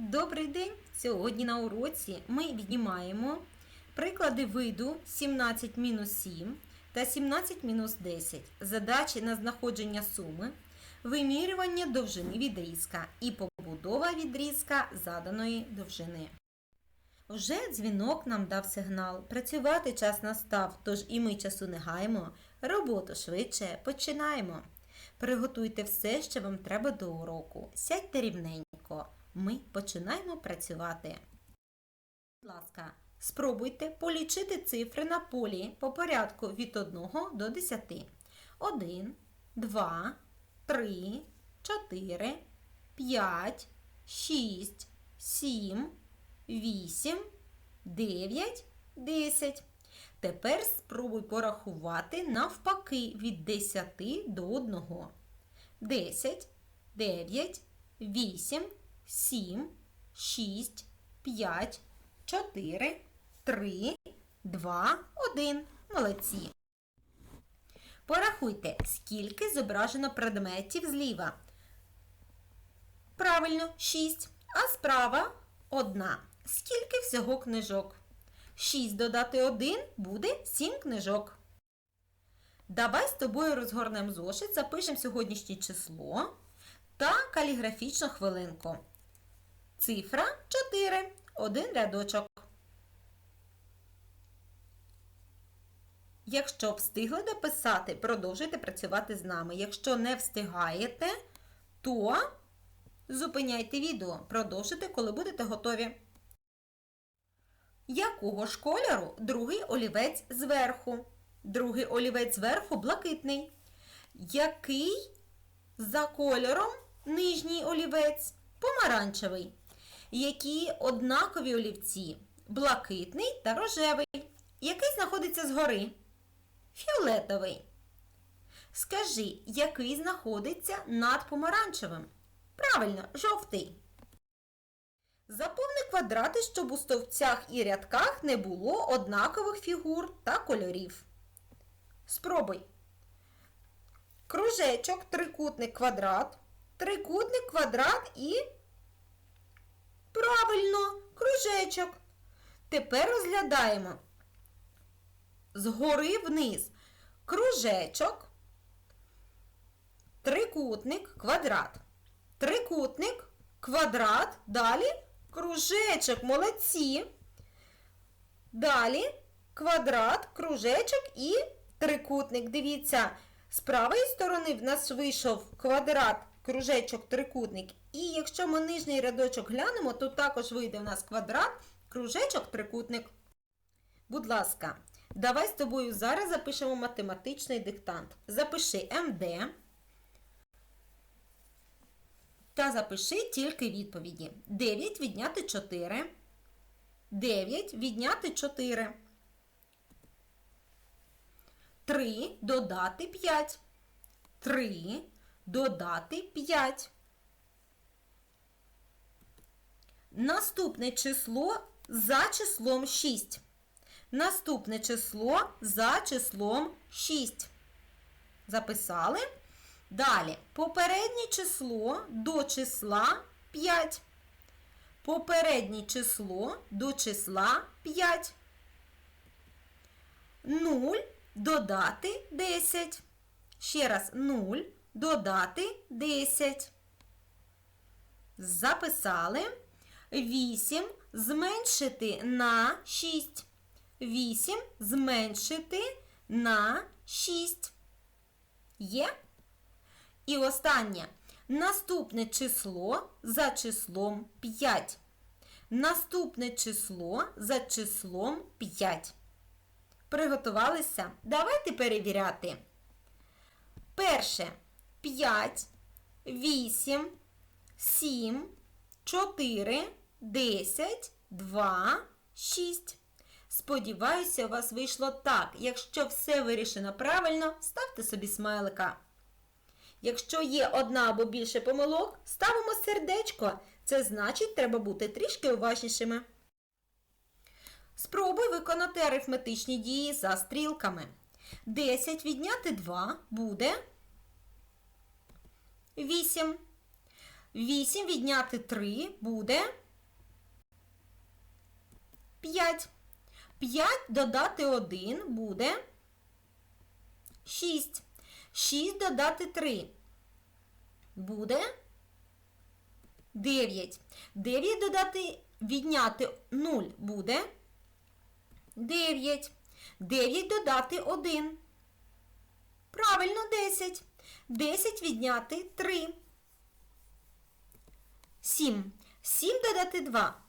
Добрий день! Сьогодні на уроці ми віднімаємо приклади виду 17-7 та 17-10, задачі на знаходження суми, вимірювання довжини відрізка і побудова відрізка заданої довжини. Вже дзвінок нам дав сигнал. Працювати час настав, тож і ми часу не гаємо. Роботу швидше починаємо. Приготуйте все, що вам треба до уроку. Сядьте рівненько. Ми починаємо працювати. Будь ласка, спробуйте полічити цифри на полі по порядку від 1 до 10. 1, 2, 3, 4, 5, 6, 7, 8, 9, 10. Тепер спробуй порахувати навпаки від 10 до 1. 10, 9, 8, 7, 6, 5, 4, 3, 2, 1. Молодці. Порахуйте, скільки зображено предметів зліва. Правильно, 6. А справа 1. Скільки всього книжок? 6 додати 1 буде 7 книжок. Давай з тобою розгорнемо зошит, запишемо сьогоднішнє число та каліграфічну хвилинку. Цифра 4. Один рядочок. Якщо встигли дописати, продовжуйте працювати з нами. Якщо не встигаєте, то зупиняйте відео. Продовжуйте, коли будете готові. Якого ж кольору другий олівець зверху? Другий олівець зверху блакитний. Який за кольором нижній олівець? Помаранчевий. Які однакові олівці? Блакитний та рожевий. Який знаходиться згори? Фіолетовий. Скажи, який знаходиться над помаранчевим? Правильно, жовтий. Заповни квадрати, щоб у стовпцях і рядках не було однакових фігур та кольорів. Спробуй. Кружечок, трикутник, квадрат, трикутник, квадрат і. Правильно, кружечок. Тепер розглядаємо згори вниз кружечок, трикутник, квадрат. Трикутник, квадрат, далі кружечок, молодці. Далі квадрат, кружечок і трикутник. Дивіться, з правої сторони в нас вийшов квадрат, кружечок, трикутник. І якщо ми нижній рядочок глянемо, то також вийде в нас квадрат, кружечок, трикутник. Будь ласка, давай з тобою зараз запишемо математичний диктант. Запиши МД. Та запиши тільки відповіді. 9 відняти 4. 9 відняти 4. 3 додати 5. 3 додати 5. Наступне число за числом 6. Наступне число за числом 6. Записали? Далі попереднє число до числа 5. Попереднє число до числа 5. 0 додати 10. Ще раз 0 додати 10. Записали. 8 зменшити на 6. 8 зменшити на 6. Є? І останнє. Наступне число за числом 5. Наступне число за числом 5. Приготувалися? Давайте перевіряти. Перше 5, 8, 7, 4, 10, 2, 6. Сподіваюся, у вас вийшло так. Якщо все вирішено правильно, ставте собі смайлика. Якщо є одна або більше помилок, ставимо сердечко. Це значить, треба бути трішки уважнішими. Спробуй виконати арифметичні дії за стрілками. 10 відняти 2 буде 8. 8 відняти 3 буде 5. 5 додати 1 буде 6. 6 додати 3 буде 9. 9 додати відняти 0 буде 9. 9 додати 1. Правильно, 10. 10 відняти 3. 7. 7 додати 2.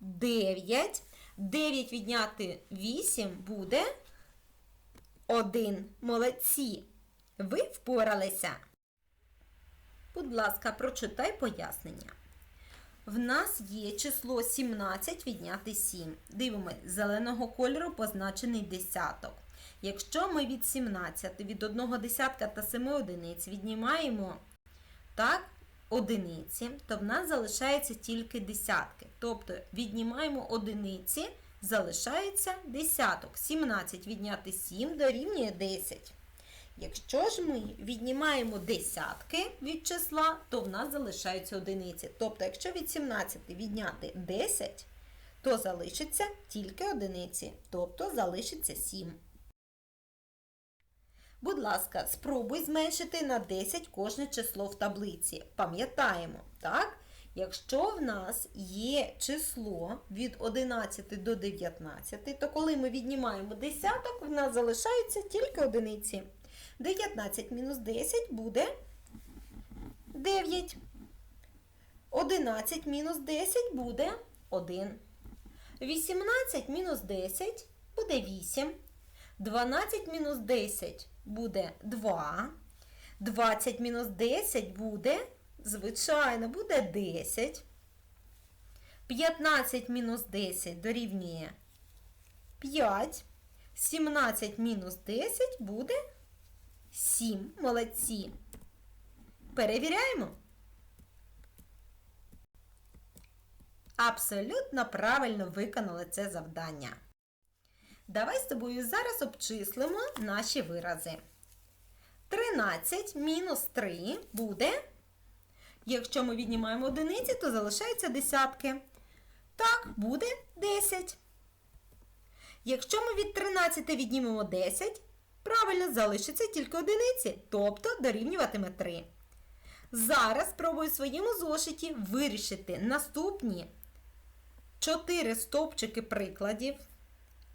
9. 9 відняти 8 буде 1. Молодці. Ви впоралися. Будь ласка, прочитай пояснення. В нас є число 17 відняти 7. Дивимось, зеленого кольору позначений десяток. Якщо ми від 17, від 1 десятка та 7 одиниць віднімаємо так, одиниці, то в нас залишається тільки десятки. Тобто віднімаємо одиниці, залишається десяток. 17 відняти 7 дорівнює 10. Якщо ж ми віднімаємо десятки від числа, то в нас залишаються одиниці. Тобто, якщо від 17 відняти 10, то залишиться тільки одиниці, тобто залишиться 7. Будь ласка, спробуй зменшити на 10 кожне число в таблиці. Пам'ятаємо, так? Якщо в нас є число від 11 до 19, то коли ми віднімаємо десяток, в нас залишаються тільки одиниці. 19 мінус 10 буде 9. 11 мінус 10 буде 1. 18 мінус 10 буде 8. 12 мінус 10 буде 2. 20 мінус 10 буде, звичайно, буде 10. 15 мінус 10 дорівнює 5. 17 мінус 10 буде 7. Молодці. Перевіряємо. Абсолютно правильно виконали це завдання. Давай з тобою зараз обчислимо наші вирази. 13 мінус 3 буде. Якщо ми віднімаємо одиниці, то залишаються десятки. Так, буде 10. Якщо ми від 13 віднімемо 10, правильно залишиться тільки одиниці, тобто дорівнюватиме 3. Зараз спробую в своєму зошиті вирішити наступні 4 стовпчики прикладів.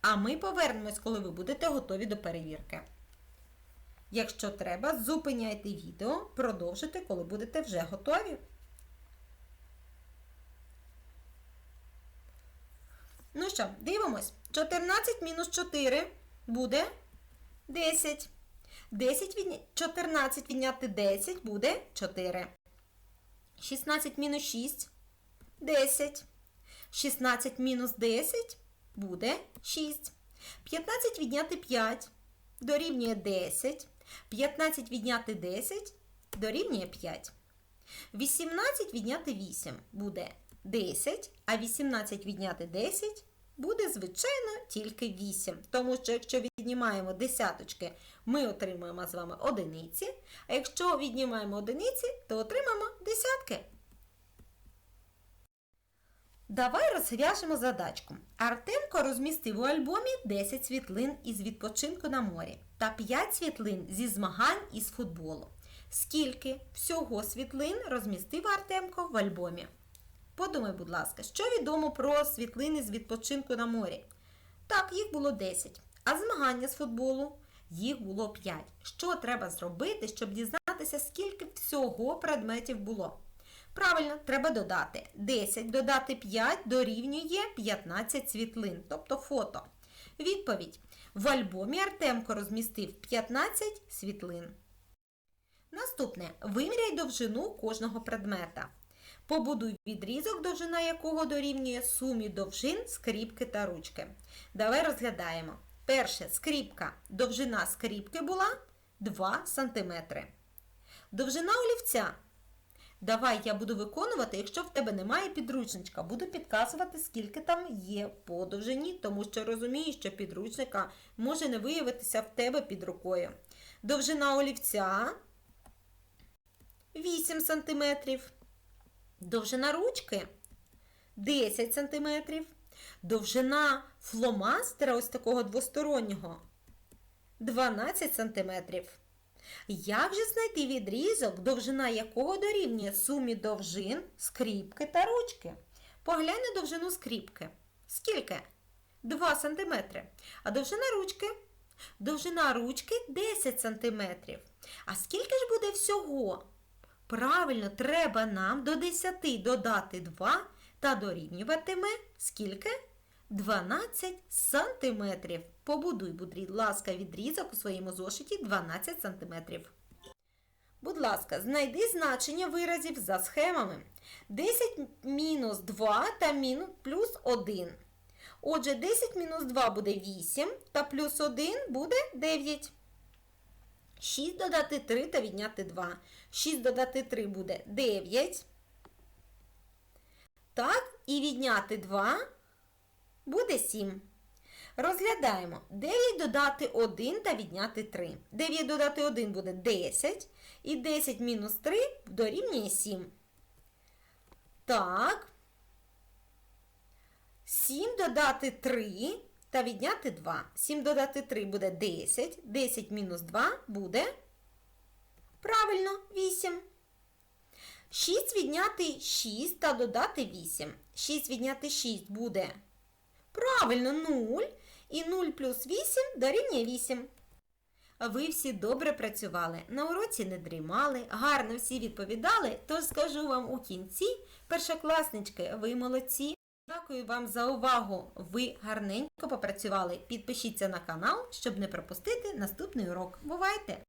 А ми повернемось, коли ви будете готові до перевірки. Якщо треба, зупиняйте відео, продовжуйте, коли будете вже готові. Ну що, дивимось. 14 мінус 4 буде 10. 10 від... 14 відняти 10 буде 4. 16 мінус 6 10. 16 мінус 10 буде 6. 15 відняти 5 дорівнює 10. 15 відняти 10 дорівнює 5. 18 відняти 8 буде 10, а 18 відняти 10 буде, звичайно, тільки 8. Тому що, якщо віднімаємо десяточки, ми отримаємо з вами одиниці. А якщо віднімаємо одиниці, то отримаємо десятки. Давай розв'яжемо задачку. Артемко розмістив у альбомі 10 світлин із відпочинку на морі та 5 світлин зі змагань із футболу. Скільки всього світлин розмістив Артемко в альбомі? Подумай, будь ласка, що відомо про світлини з відпочинку на морі? Так, їх було 10. А змагання з футболу? Їх було 5. Що треба зробити, щоб дізнатися, скільки всього предметів було? Правильно, треба додати. 10 додати 5 дорівнює 15 світлин, тобто фото. Відповідь. В альбомі Артемко розмістив 15 світлин. Наступне. Виміряй довжину кожного предмета. Побудуй відрізок, довжина якого дорівнює сумі довжин скріпки та ручки. Давай розглядаємо. Перше, скріпка. Довжина скріпки була 2 см. Довжина олівця. Давай я буду виконувати, якщо в тебе немає підручничка, буду підказувати, скільки там є по довжині, тому що розумію, що підручника може не виявитися в тебе під рукою. Довжина олівця 8 см. Довжина ручки 10 см. Довжина фломастера ось такого двостороннього 12 см. Як же знайти відрізок, довжина якого дорівнює сумі довжин скріпки та ручки? Поглянь на довжину скріпки. Скільки? 2 см. А довжина ручки? Довжина ручки 10 см. А скільки ж буде всього? Правильно, треба нам до 10 додати 2 та дорівнюватиме скільки? 12 сантиметрів. Побудуй, будь ласка, відрізок у своєму зошиті 12 сантиметрів. Будь ласка, знайди значення виразів за схемами. 10 мінус 2 та плюс 1. Отже, 10 мінус 2 буде 8 та плюс 1 буде 9. 6 додати 3 та відняти 2. 6 додати 3 буде 9. Так, і відняти 2 буде 7. Розглядаємо. 9 додати 1 та відняти 3. 9 додати 1 буде 10. І 10 мінус 3 дорівнює 7. Так. 7 додати 3 та відняти 2. 7 додати 3 буде 10. 10 мінус 2 буде. Правильно, 8. 6 відняти 6 та додати 8. 6 відняти 6 буде. Правильно, 0. І 0 плюс 8 дорівнює 8. Ви всі добре працювали, на уроці не дрімали, гарно всі відповідали, тож скажу вам у кінці, першокласнички, ви молодці. Дякую вам за увагу. Ви гарненько попрацювали. Підпишіться на канал, щоб не пропустити наступний урок. Бувайте!